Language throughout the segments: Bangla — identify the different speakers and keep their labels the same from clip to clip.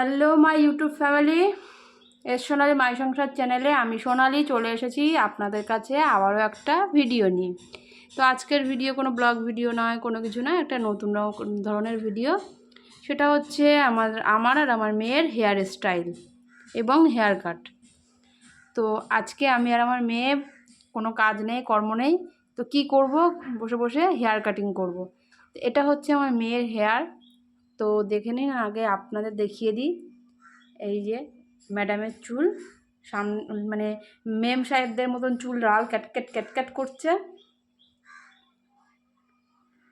Speaker 1: Hello my YouTube family S Sonali my Sangsar চ্যানেলে আমি সোনালি চলে এসেছি আপনাদের কাছে আবারও একটা ভিডিও নিয়ে। তো আজকের ভিডিও কোনো ব্লগ ভিডিও নয়, কোনো কিছু নয়, একটা নতুন ধরনের ভিডিও সেটা হচ্ছে আমার আমার আর আমার মেয়ের হেয়ার স্টাইল এবং হেয়ার কাট তো আজকে আমি আর আমার মেয়ে কোনো কাজ নেই, কর্ম নেই, তো কি করব? বসে বসে হেয়ার কাটিং করব। এটা হচ্ছে আমার মেয়ের হেয়ার তো দেখে নিন, আগে আপনাদের দেখিয়ে দিই। এই যে ম্যাডামের চুল, সাম মানে মেম সাহেবদের মতন চুল লাল ক্যাটক্যাট ক্যাটক্যাট করছে।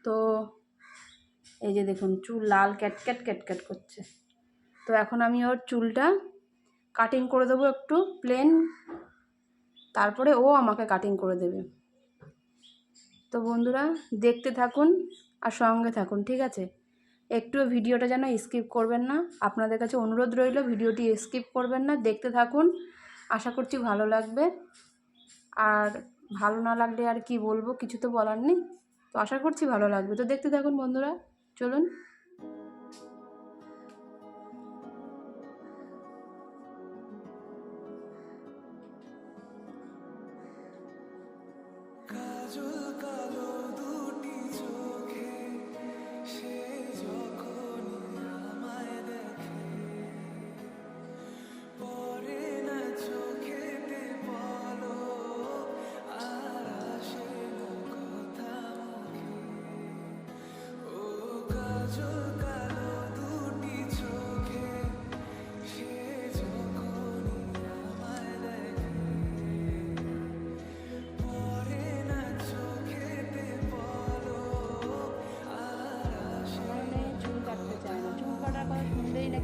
Speaker 1: তো এই যে দেখুন, চুল লাল ক্যাটক্যাট ক্যাটক্যাট করছে। তো এখন আমি ওর চুলটা কাটিং করে দেবো একটু প্লেন তারপরে ও আমাকে কাটিং করে দেবে। তো বন্ধুরা, দেখতে থাকুন আর সঙ্গে থাকুন, ঠিক আছে? একটু ভিডিওটা যেন স্কিপ করবেন না। আপনাদের কাছে অনুরোধ রইল, ভিডিওটি স্কিপ করবেন না, দেখতে থাকুন। আশা করছি ভালো লাগবে। আর ভালো না লাগলে আর কি বলব, কিছু তো বলার নেই। তো আশা করছি ভালো লাগবে। তো দেখতে থাকুন বন্ধুরা, চলুন।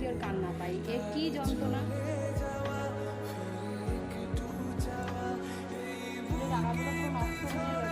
Speaker 1: ওর কান্না পাই। এ কী যন্ত্রণা? নষ্ট হয়ে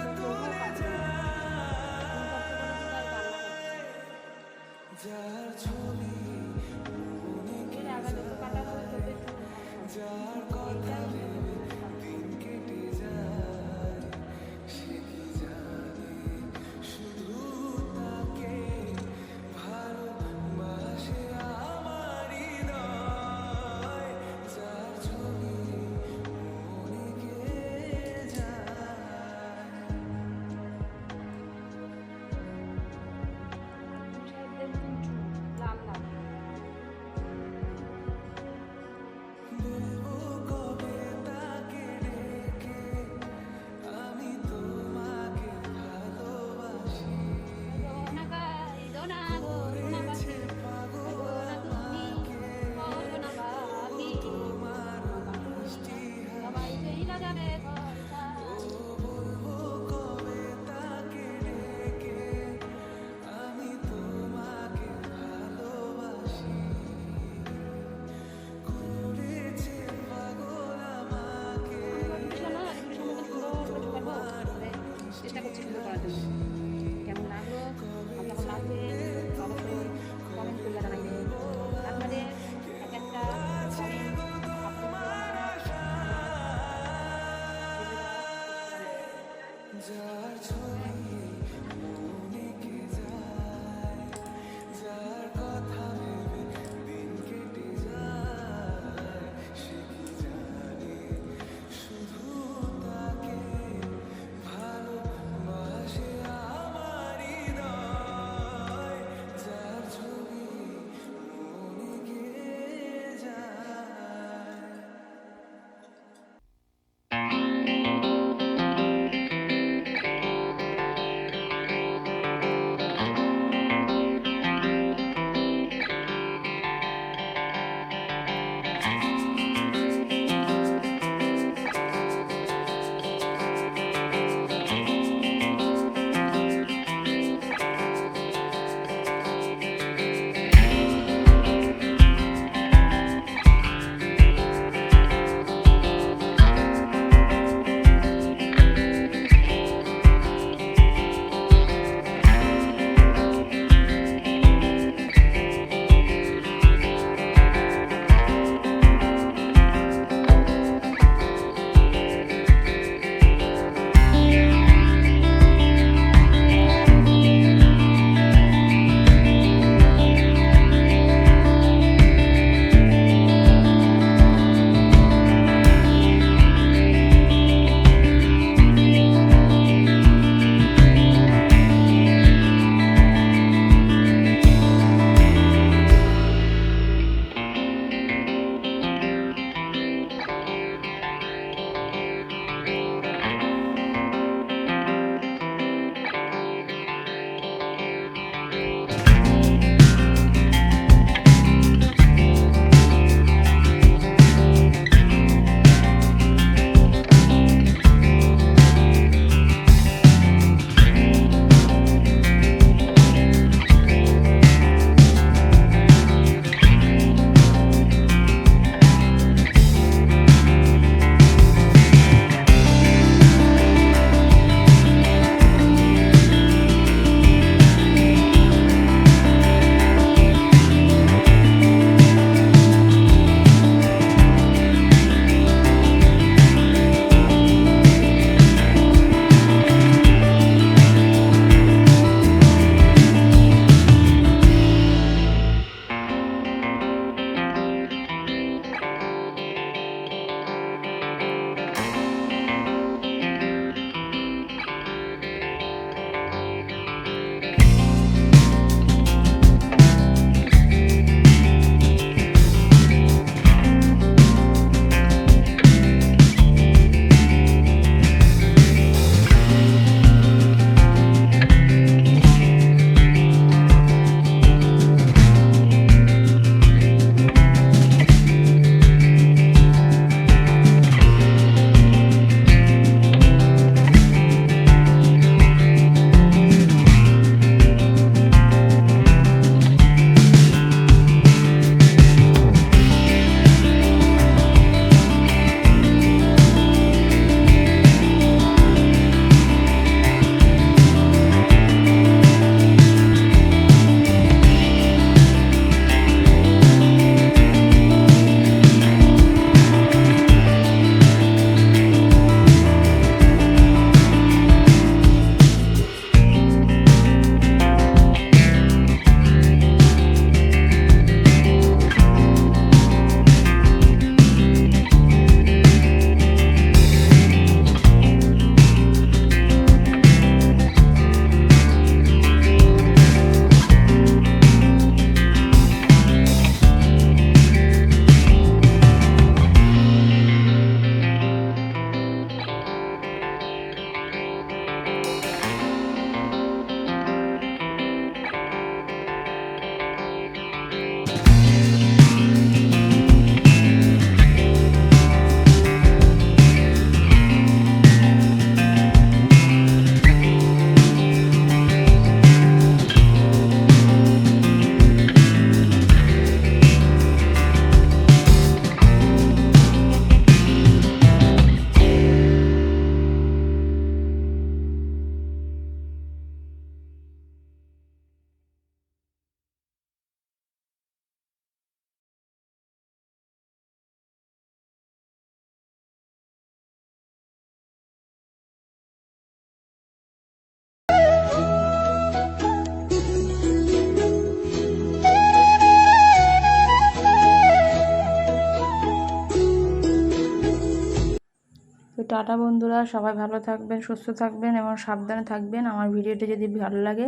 Speaker 1: টাটা বন্ধুরা, সবাই ভালো থাকবেন, সুস্থ থাকবেন এবং সাবধানে থাকবেন। আমার ভিডিওটি যদি ভালো লাগে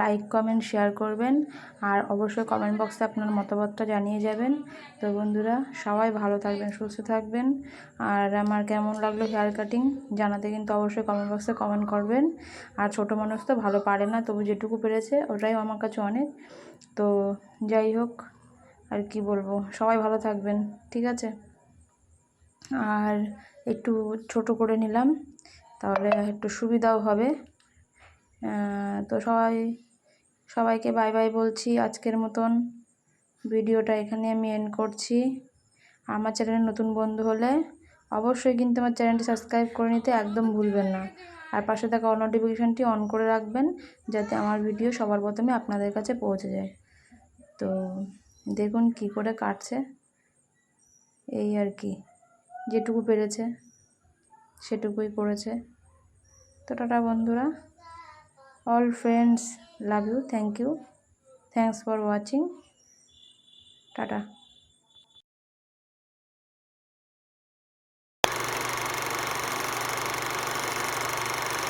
Speaker 1: লাইক কমেন্ট শেয়ার করবেন। আর অবশ্যই কমেন্ট বক্সে আপনার মতামতটা জানিয়ে যাবেন। তো বন্ধুরা, সবাই ভালো থাকবেন, সুস্থ থাকবেন। আর আমার কেমন লাগল হেয়ার কাটিং জানাতে কিন্তু অবশ্যই কমেন্ট বক্সে কমেন্ট করবেন। আর ছোটো মানুষ তো ভালো পারে না, তবু যেটুকু পেরেছে, ওটাই আমার কাছে অনেক। তো যাই হোক, আর কি বলব, সবাই ভালো থাকবেন, ঠিক আছে? আর একটু ছোট করে নিলাম, তাহলে একটু সুবিধাও হবে। তো সবাই, সবাইকে বাই বাই বলছি। আজকের মতন ভিডিওটা এখানে আমি এন্ড করছি। আমার চ্যানেলে নতুন বন্ধু হলে অবশ্যই কিন্তু আমার চ্যানেলটি সাবস্ক্রাইব করে নিতে একদম ভুলবেন না। আর পাশে থাকা অল নোটিফিকেশানটি অন করে রাখবেন, যাতে আমার ভিডিও সবার প্রথমে আপনাদের কাছে পৌঁছে যায়। তো দেখুন কি করে কাটছে। এই আর কি। যেটুকু পেরেছে, সেটুকুই করেছে। তো টাটা বন্ধুরা। All friends love you thank you thanks for watching tata.